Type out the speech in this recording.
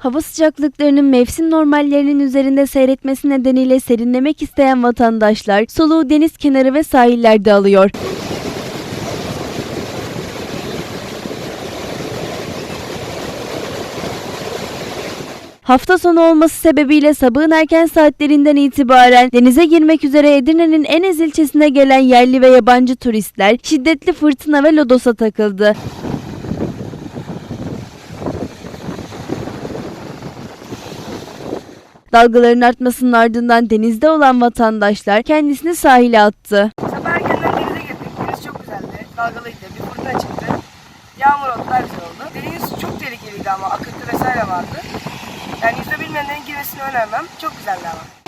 Hava sıcaklıklarının mevsim normallerinin üzerinde seyretmesi nedeniyle serinlemek isteyen vatandaşlar soluğu deniz kenarı ve sahillerde alıyor. Hafta sonu olması sebebiyle sabahın erken saatlerinden itibaren denize girmek üzere Edirne'nin Enez ilçesine gelen yerli ve yabancı turistler şiddetli fırtına ve lodosa takıldı. Dalgaların artmasının ardından denizde olan vatandaşlar kendisini sahile attı. Sabah erkenden denize girdik. Deniz çok güzeldi. Dalgalıydı. Bir fırtına çıktı. Yağmur oldu. Daha güzel oldu. Deniz çok tehlikeliydi ama. Akıntı vesaire vardı. Yani yüzme bilmeyenlerin girmesini önermem. Çok güzeldi ama.